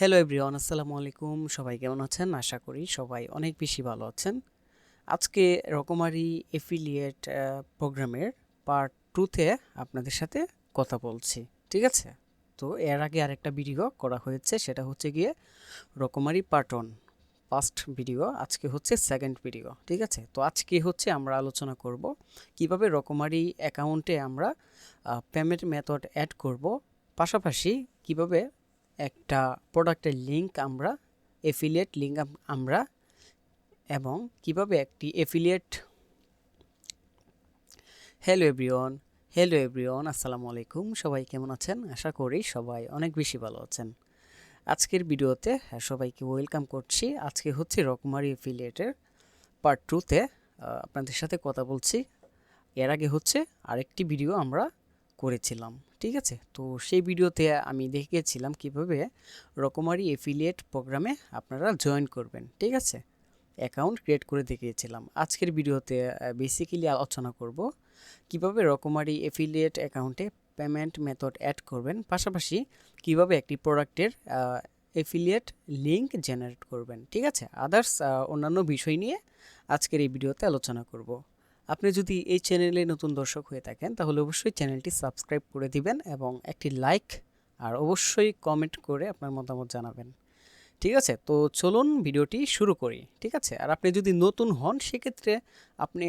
Hello everyone আসসালামু আলাইকুম সবাই কেমন আছেন? আশা করি সবাই অনেক বেশি ভালো আছেন। আজকে রকমারি এফিলিয়েট প্রোগ্রামের পার্ট টুতে আপনাদের সাথে কথা বলছি। ঠিক আছে? তো এর আগে আরেকটা ভিডিও করা হয়েছে, সেটা হচ্ছে গিয়ে রকমারি পার্ট ওয়ান ফার্স্ট ভিডিও আজকে হচ্ছে সেকেন্ড ভিডিও ঠিক আছে? তো আজকে হচ্ছে আমরা আলোচনা করব কীভাবে রকমারি অ্যাকাউন্টে আমরা পেমেন্ট মেথড অ্যাড করব, পাশাপাশি কীভাবে একটা প্রোডাক্টের লিঙ্ক আমরা এফিলিয়েট লিঙ্ক আমরা এবং কীভাবে একটি affiliate hello everyone hello everyone আসসালামু আলাইকুম, সবাই কেমন আছেন? আশা করি সবাই অনেক বেশি ভালো আছেন। আজকের ভিডিওতে সবাইকে ওয়েলকাম করছি। আজকে হচ্ছে রকমারি এফিলিয়েটের পার্ট টুতে আপনাদের সাথে কথা বলছি। এর আগে হচ্ছে আরেকটি ভিডিও আমরা করেছিলাম, ঠিক আছে? তো সেই ভিডিওতে আমি দেখিয়েছিলাম কীভাবে রকমারি এফিলিয়েট প্রোগ্রামে আপনারা জয়েন করবেন, ঠিক আছে? অ্যাকাউন্ট ক্রিয়েট করে দেখিয়েছিলাম। আজকের ভিডিওতে বেসিক্যালি আলোচনা করব কীভাবে রকমারি এফিলিয়েট অ্যাকাউন্টে পেমেন্ট মেথড অ্যাড করবেন, পাশাপাশি কীভাবে একটি প্রোডাক্টের এফিলিয়েট লিঙ্ক জেনারেট করবেন, ঠিক আছে? আদার্স অন্যান্য বিষয় নিয়ে আজকের এই ভিডিওতে আলোচনা করব। আপনি যদি এই চ্যানেলে নতুন দর্শক হয়ে থাকেন, তাহলে অবশ্যই চ্যানেলটি সাবস্ক্রাইব করে দিবেন এবং একটি লাইক আর অবশ্যই কমেন্ট করে আপনার মতামত জানাবেন। ঠিক আছে? তো চলুন ভিডিওটি শুরু করি। ঠিক আছে? আর আপনি যদি নতুন হন, সেক্ষেত্রে আপনি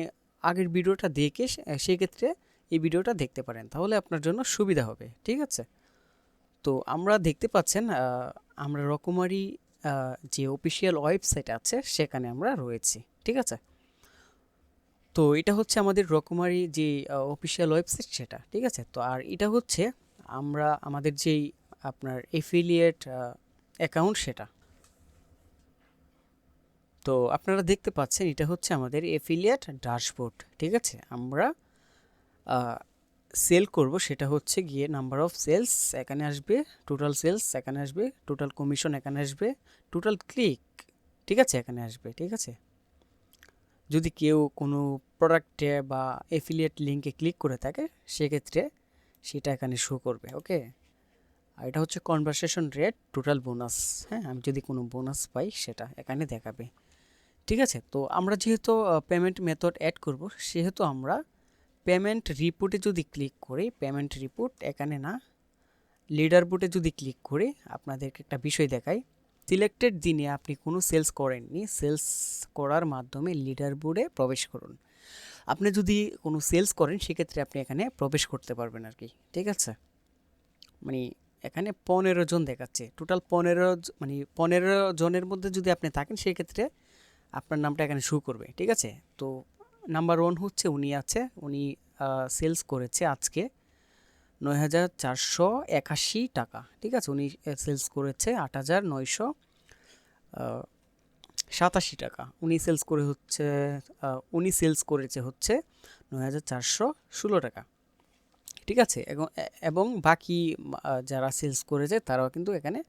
আগের ভিডিওটা দেখে সেক্ষেত্রে এই ভিডিওটা দেখতে পারেন। তাহলে আপনার জন্য সুবিধা হবে। ঠিক আছে? তো আমরা দেখতে পাচ্ছেন আমরা রকমারি যে অফিসিয়াল ওয়েবসাইট আছে, সেখানে আমরা রয়েছি। ঠিক আছে? তো এটা হচ্ছে আমাদের রকমারি যে অফিসিয়াল ওয়েবসাইট সেটা, ঠিক আছে? তো আর এটা হচ্ছে আমরা, আমাদের যেই আপনার এফিলিয়েট অ্যাকাউন্ট সেটা। তো আপনারা দেখতে পাচ্ছেন এটা হচ্ছে আমাদের এফিলিয়েট ড্যাশবোর্ড ঠিক আছে? আমরা সেল করব, সেটা হচ্ছে গিয়ে নাম্বার অফ সেলস এখানে আসবে টোটাল সেলস এখানে আসবে টোটাল কমিশন এখানে আসবে টোটাল ক্লিক ঠিক আছে? এখানে আসবে, ঠিক আছে? যদি কেউ কোনো প্রোডাক্টে বা এফিলিয়েট লিঙ্কে ক্লিক করে থাকে, সেক্ষেত্রে সেটা এখানে শো করবে ওকে আর এটা হচ্ছে কনভারসেশন রেট টোটাল বোনাস হ্যাঁ? আমি যদি কোনো বোনাস পাই, সেটা এখানে দেখাবে, ঠিক আছে? তো আমরা যেহেতু পেমেন্ট মেথড অ্যাড করব, সেহেতু আমরা পেমেন্ট রিপোর্টে যদি ক্লিক করি পেমেন্ট রিপোর্ট এখানে না লিডার বোর্ডে যদি ক্লিক করি, আপনাদেরকে একটা বিষয় দেখাই। সিলেক্টেড দিনে আপনি কোনো সেলস করেননি সেলস করার মাধ্যমে লিডার বোর্ডে প্রবেশ করুন। আপনি যদি কোনো সেলস করেন, সেক্ষেত্রে আপনি এখানে প্রবেশ করতে পারবেন আর কি ঠিক আছে? মানে এখানে পনেরো জন দেখাচ্ছে। টোটাল পনেরো মানে পনেরো জনের মধ্যে যদি আপনি থাকেন, সেক্ষেত্রে আপনার নামটা এখানে শু করবে, ঠিক আছে? তো নাম্বার ওয়ান হচ্ছে, উনি আছে, উনি সেলস করেছে আজকে। নয় হাজার চারশো একাশি টাকা। ঠিক আছে? উনি সেলস করেছে আট হাজার নয়শো সাতাশি টাকা। উনি সেলস করে হচ্ছে উনি সেলস করেছে হচ্ছে নয় হাজার চারশো ষোলো টাকা। ঠিক আছে? এবং বাকি যারা সেলস করেছে তারাও কিন্তু এখানে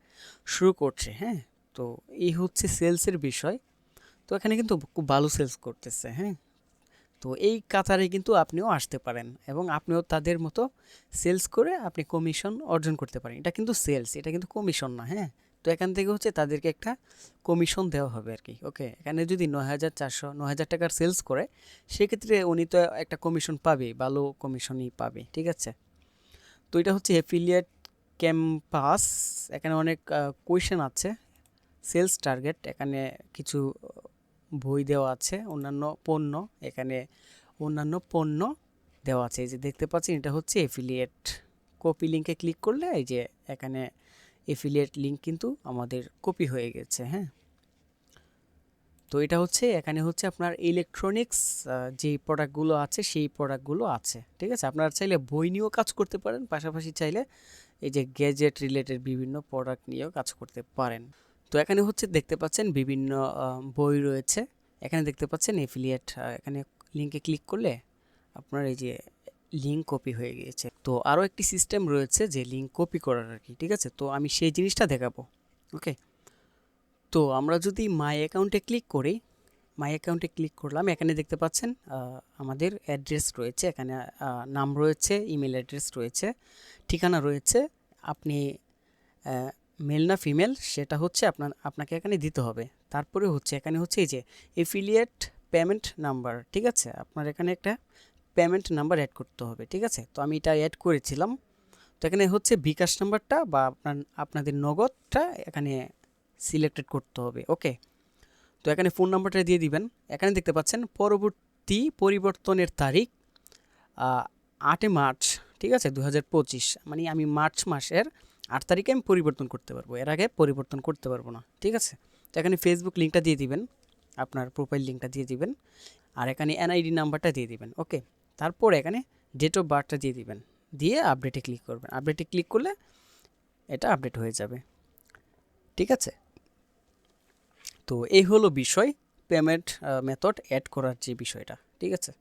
শুরু করছে হ্যাঁ? তো এই হচ্ছে সেলসের বিষয়। তো এখানে কিন্তু খুব ভালো সেলস করতেছে হ্যাঁ? তো এই কাতারে কিন্তু আপনিও আসতে পারেন এবং আপনিও তাদের মতো সেলস করে আপনি কমিশন অর্জন করতে পারেন। এটা কিন্তু সেলস, এটা কিন্তু কমিশন না হ্যাঁ? তো এখান থেকে হচ্ছে তাদেরকে একটা কমিশন দেওয়া হবে আর কি, ওকে? এখানে যদি নয় হাজার চারশো, নয় হাজার টাকার সেলস করে, সেক্ষেত্রে উনি তো একটা কমিশন পাবে, ভালো কমিশনই পাবে, ঠিক আছে? তো এটা হচ্ছে এফিলিয়েট ক্যাম্পাস, এখানে অনেক কোয়েশন আছে, সেলস টার্গেট, এখানে কিছু বই দেওয়া আছে, অন্যান্য পণ্য, এখানে অন্যান্য পণ্য দেওয়া আছে। এই যে দেখতে পাচ্ছেন, এটা হচ্ছে এফিলিয়েট কপি লিঙ্কে ক্লিক করলে এই যে এখানে এফিলিয়েট লিঙ্ক কিন্তু আমাদের কপি হয়ে গেছে হ্যাঁ? তো এটা হচ্ছে, এখানে হচ্ছে আপনার ইলেকট্রনিক্স যে প্রোডাক্টগুলো আছে, সেই প্রোডাক্টগুলো আছে, ঠিক আছে? আপনারা চাইলে বই নিয়েও কাজ করতে পারেন, পাশাপাশি চাইলে এই যে গ্যাজেট রিলেটেড বিভিন্ন প্রোডাক্ট নিয়েও কাজ করতে পারেন। তো এখানে হচ্ছে দেখতে পাচ্ছেন বিভিন্ন বই রয়েছে। এখানে দেখতে পাচ্ছেন এফিলিয়েট এখানে লিঙ্কে ক্লিক করলে আপনার এই যে লিঙ্ক কপি হয়ে গিয়েছে। তো আরও একটি সিস্টেম রয়েছে যে লিঙ্ক কপি করার আর কি, ঠিক আছে? তো আমি সেই জিনিসটা দেখাবো ওকে তো আমরা যদি মাই অ্যাকাউন্টে ক্লিক করি মাই অ্যাকাউন্টে ক্লিক করলাম, এখানে দেখতে পাচ্ছেন আমাদের অ্যাড্রেস রয়েছে। এখানে নাম রয়েছে ইমেল অ্যাড্রেস রয়েছে, ঠিকানা রয়েছে। আপনি মেল না ফিমেল সেটা হচ্ছে আপনার, আপনাকে এখানে দিতে হবে। তারপরে হচ্ছে, এখানে হচ্ছে এই যে এফিলিয়েট পেমেন্ট নাম্বার ঠিক আছে? আপনার এখানে একটা পেমেন্ট নাম্বার অ্যাড করতে হবে, ঠিক আছে? তো আমি এটা অ্যাড করেছিলাম। তো এখানে হচ্ছে বিকাশ নাম্বারটা বা আপনার, আপনাদের নগদটা এখানে সিলেক্টেড করতে হবে ওকে তো এখানে ফোন নাম্বারটা দিয়ে দিবেন। এখানে দেখতে পাচ্ছেন, পরবর্তী পরিবর্তনের তারিখ আটে মার্চ, ঠিক আছে? দু হাজার পঁচিশ মানে আমি মার্চ মাসের আট তারিখে আমি পরিবর্তন করতে পারব। এর আগে পরিবর্তন করতে পারব না, ঠিক আছে? তো এখানে ফেসবুক লিঙ্কটা দিয়ে দিবেন, আপনার প্রোফাইল লিঙ্কটা দিয়ে দিবেন, আর এখানে এনআইডি নাম্বারটা দিয়ে দিবেন ওকে তারপর এখানে ডেট অফ বার্থটা দিয়ে দিবেন, দিয়ে আপডেটে ক্লিক করবেন। আপডেটে ক্লিক করলে এটা আপডেট হয়ে যাবে, ঠিক আছে? তো এই হলো বিষয় পেমেন্ট মেথড অ্যাড করার যে বিষয়টা, ঠিক আছে?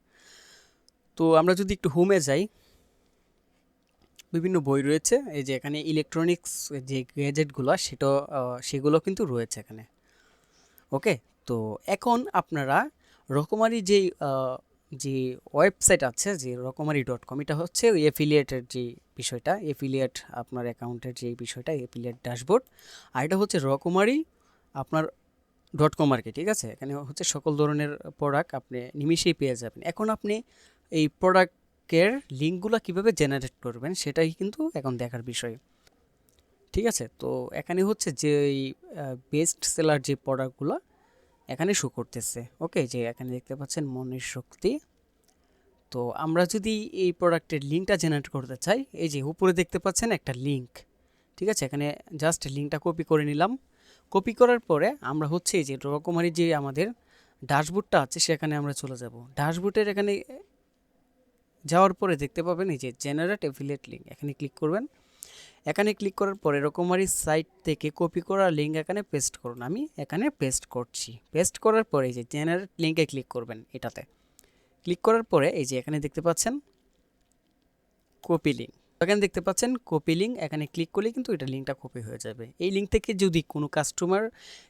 তো আমরা যদি একটু হোমে যাই বিভিন্ন বই রয়েছে। এই যে এখানে ইলেকট্রনিক্স যে গ্যাজেটগুলো সেটা সেগুলো কিন্তু রয়েছে এখানে। ওকে? তো এখন আপনারা রকমারি যেই যে ওয়েবসাইট আছে, যে রকমারি ডট কম, এটা হচ্ছে এফিলিয়েটের যে বিষয়টা এফিলিয়েট আপনার অ্যাকাউন্টের যে বিষয়টা এফিলিয়েট ড্যাশবোর্ড আর এটা হচ্ছে রকমারি আপনার ডট কম আর কি, ঠিক আছে? এখানে হচ্ছে সকল ধরনের প্রোডাক্ট আপনি নিমিষেই পেয়ে যাবেন। এখন আপনি এই প্রোডাক্টের লিঙ্কগুলো কীভাবে জেনারেট করবেন সেটাই কিন্তু এখন দেখার বিষয়। ঠিক আছে? তো এখানে হচ্ছে যে বেস্ট সেলার যে প্রোডাক্টগুলো এখানে শো করতেছে। ওকে যে এখানে দেখতে পাচ্ছেন মনের শক্তি। তো আমরা যদি এই প্রোডাক্টের লিঙ্কটা জেনারেট করতে চাই, এই যে উপরে দেখতে পাচ্ছেন একটা লিঙ্ক ঠিক আছে? এখানে জাস্ট লিঙ্কটা কপি করে নিলাম। কপি করার পরে আমরা হচ্ছে এই যে রকমারি যে আমাদের ড্যাশবোর্ডটা আছে, সেখানে আমরা চলে যাব। ড্যাশবোর্ডের এখানে যাওয়ার পরে দেখতে পাবেন এই যে জেনারেট অ্যাফিলিয়েট লিঙ্ক এখানে ক্লিক করবেন। এখানে ক্লিক করার পরে এরকমারি সাইট থেকে কপি করা লিঙ্ক এখানে পেস্ট করুন। আমি এখানে পেস্ট করছি। পেস্ট করার পরে এই যে জেনারেট লিঙ্কে ক্লিক করবেন এটাতে। ক্লিক করার পরে এই যে এখানে দেখতে পাচ্ছেন কপি লিঙ্ক এখানে দেখতে পাচ্ছেন কপি লিঙ্ক এখানে ক্লিক করলে কিন্তু এটা লিঙ্কটা কপি হয়ে যাবে। এই লিঙ্ক থেকে যদি কোনো কাস্টমার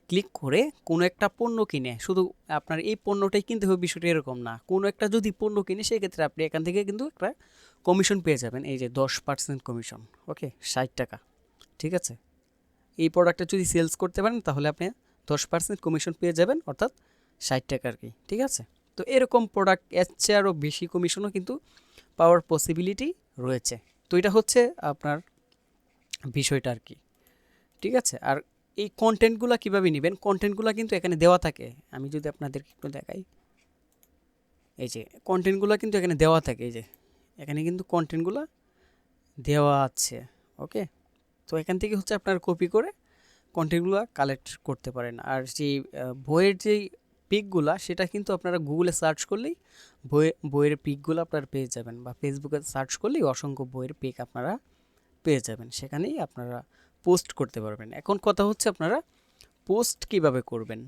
ক্লিক করে কোনো একটা পণ্য কিনে, শুধু আপনার এই পণ্যটাই কিনতে হবে, বিষয়টা এরকম না। কোনো একটা যদি পণ্য কিনে, সেক্ষেত্রে আপনি এখান থেকে কিন্তু একটা কমিশন পেয়ে যাবেন। এই যে দশ পার্সেন্ট কমিশন ওকে ষাট টাকা, ঠিক আছে? এই প্রোডাক্টটা যদি সেলস করতে পারেন, তাহলে আপনি দশ পার্সেন্ট কমিশন পেয়ে যাবেন, অর্থাৎ ষাট টাকা আর কি, ঠিক আছে? তো এরকম প্রোডাক্টের চেয়ে আরও বেশি কমিশনও কিন্তু পাওয়ার পসিবিলিটি রয়েছে। তো এটা হচ্ছে আপনার বিষয়টা আর কি। ঠিক আছে? আর এই কন্টেন্টগুলো কীভাবে নেবেন? কন্টেন্টগুলো কিন্তু এখানে দেওয়া থাকে। আমি যদি আপনাদেরকে একটু দেখাই। এই যে কন্টেন্টগুলো কিন্তু এখানে দেওয়া থাকে। এই যে, এখানে কিন্তু কন্টেন্টগুলো দেওয়া আছে। ওকে তো এখান থেকে হচ্ছে আপনার কপি করে কন্টেন্টগুলো কালেক্ট করতে পারেন। আর যে বইয়ের যেই পিকগুলা সেটা কিন্তু আপনারা গুগলে সার্চ করলেই বই, বইয়ের পিকগুলো আপনারা পেয়ে যাবেন বা ফেসবুকে সার্চ করলেই অসংখ্য বইয়ের পিক আপনারা পেয়ে যাবেন। সেখানেই আপনারা পোস্ট করতে পারবেন। এখন কথা হচ্ছে আপনারা পোস্ট কীভাবে করবেন?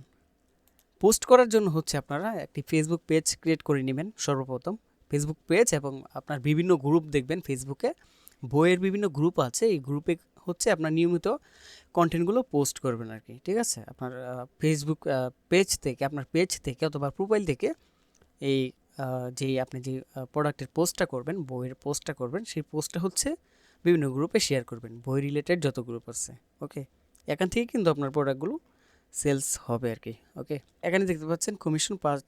পোস্ট করার জন্য হচ্ছে আপনারা একটি ফেসবুক পেজ ক্রিয়েট করে নেবেন সর্বপ্রথম। ফেসবুক পেজ এবং আপনার বিভিন্ন গ্রুপ দেখবেন ফেসবুকে বইয়ের বিভিন্ন গ্রুপ আছে। এই গ্রুপে হচ্ছে আপনার নিয়মিত কন্টেন্টগুলো পোস্ট করবেন আর কি। ঠিক আছে? আপনার ফেসবুক পেজ থেকে, আপনার পেজ থেকে অথবা প্রোফাইল থেকে এই যেই আপনি যে প্রোডাক্টের পোস্টটা করবেন, বইয়ের পোস্টটা করবেন, সেই পোস্টটা হচ্ছে বিভিন্ন গ্রুপে শেয়ার করবেন, বই রিলেটেড যত গ্রুপ আছে ওকে এখান থেকে কিন্তু আপনার প্রোডাক্টগুলো সেলস হবে আর কি ওকে এখানে দেখতে পাচ্ছেন কমিশন পাঁচ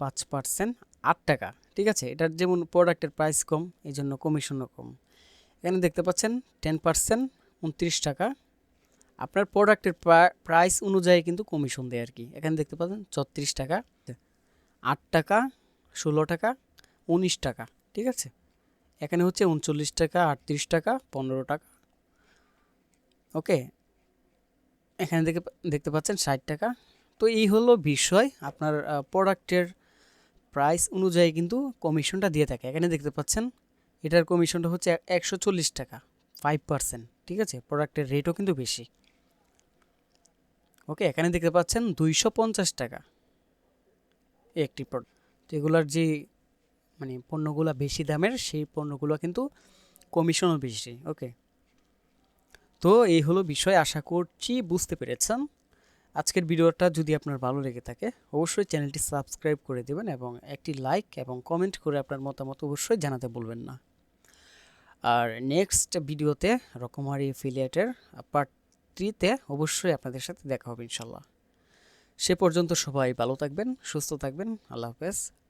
পাঁচ পার্সেন্ট আট টাকা, ঠিক আছে? এটার যেমন প্রোডাক্টের প্রাইস কম এই জন্য কমিশনও কম। এখানে দেখতে পাচ্ছেন টেন পার্সেন্ট উনত্রিশ টাকা। আপনার প্রোডাক্টের প্রাইস অনুযায়ী কিন্তু কমিশন দেয় আর কি। এখানে দেখতে পাচ্ছেন ছত্রিশ টাকা। আট টাকা ষোলো টাকা, উনিশ টাকা, ঠিক আছে? এখানে হচ্ছে উনচল্লিশ টাকা, আটত্রিশ টাকা, পনেরো টাকা। ওকে? এখানে দেখে দেখতে পাচ্ছেন ষাট টাকা। তো এই হলো বিষয়, আপনার প্রোডাক্টের প্রাইস অনুযায়ী কিন্তু কমিশনটা দিয়ে থাকে। এখানে দেখতে পাচ্ছেন, এটার কমিশনটা হচ্ছে একশো চল্লিশ টাকা, ফাইভ পার্সেন্ট, ঠিক আছে? প্রোডাক্টের রেটও কিন্তু বেশি। ওকে? এখানে দেখতে পাচ্ছেন দুইশো পঞ্চাশ টাকা, একটি প্রোডাক্ট তো এগুলোর যে মানে পণ্যগুলো বেশি দামের, সেই পণ্যগুলো কিন্তু কমিশনও বেশি, ওকে? তো এই হলো বিষয়, আশা করছি বুঝতে পেরেছেন। আজকের ভিডিওটা যদি আপনার ভালো লেগে থাকে, অবশ্যই চ্যানেলটি সাবস্ক্রাইব করে দেবেন এবং একটি লাইক এবং কমেন্ট করে আপনার মতামত অবশ্যই জানাতে বলবেন না। আর নেক্সট ভিডিওতে রকমারি এফিলিয়েটের পার্ট থ্রিতে অবশ্যই আপনাদের সাথে দেখা হবে ইনশাল্লাহ। সে পর্যন্ত সবাই ভালো থাকবেন, সুস্থ থাকবেন, আল্লাহ হাফেজ।